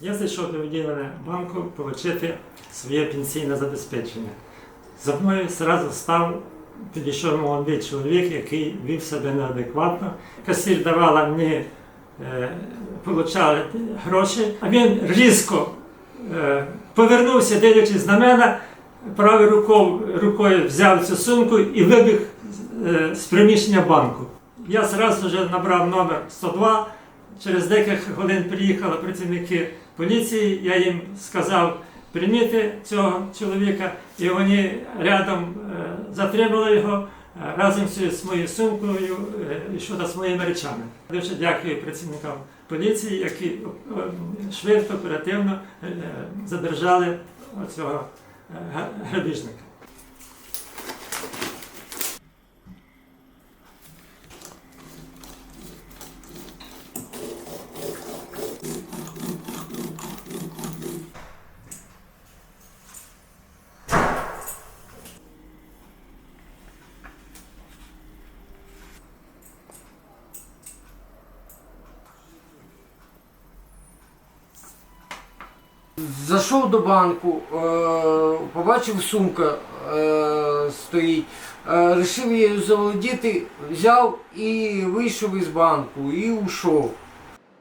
довести, що до відділення банку отримати своє пенсійне забезпечення. За мною одразу став, підійшов молодий чоловік, який вів себе неадекватно. Касір давала мені, е, гроші, а він різко е, повернувся, дивлячись на мене, правою рукою, рукою взяв цю сумку і вибіг е, з приміщення банку. Я вже набрав номер 102. Через декілька годин приїхали працівники поліції. Я їм сказав прийміти цього чоловіка, і вони рядом е, затримали його е, разом з моєю сумкою е, і щодо з моїми речами. Дуже дякую працівникам поліції, які швидко, оперативно задержали цього грабіжника. Зайшов до банку, е, побачив сумка е, стоїть, е, рішив її заволодіти, взяв і вийшов із банку і ушов.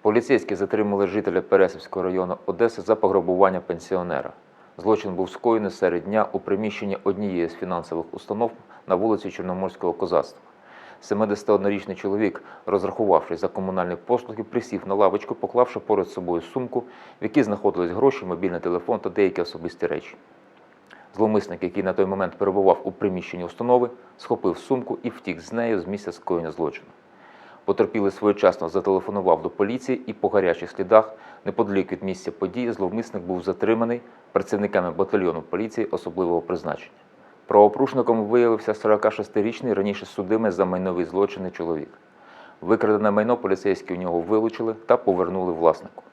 Поліцейські затримали жителя Пересівського району Одеси за пограбування пенсіонера. Злочин був скоєний серед дня у приміщенні однієї з фінансових установ на вулиці Чорноморського козацтва. 71-річний чоловік, розрахувавшись за комунальні послуги, присів на лавочку, поклавши поряд собою сумку, в якій знаходились гроші, мобільний телефон та деякі особисті речі. Зловмисник, який на той момент перебував у приміщенні установи, схопив сумку і втік з нею з місця скоєння злочину. Потерпілий своєчасно зателефонував до поліції і по гарячих слідах, неподалік від місця події, зловмисник був затриманий працівниками батальйону поліції особливого призначення. Правопорушником виявився 46-річний раніше судимий за майнові злочини чоловік. Викрадене майно поліцейські у нього вилучили та повернули власнику.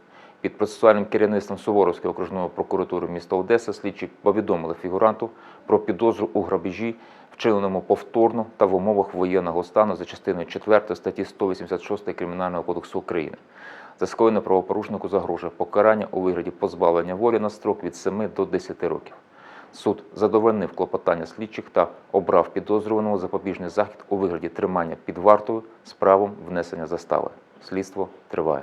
Під процесуальним керівництвом Суворовської окружної прокуратури міста Одеса слідчі повідомили фігуранту про підозру у грабежі, вчиненому повторно та в умовах воєнного стану за частиною 4 статті 186 Кримінального кодексу України. За скоєне правопорушнику загрожує покарання у вигляді позбавлення волі на строк від 7 до 10 років. Суд задовольнив клопотання слідчих та обрав підозрюваного запобіжний захід у вигляді тримання під вартою з правом внесення застави. Слідство триває.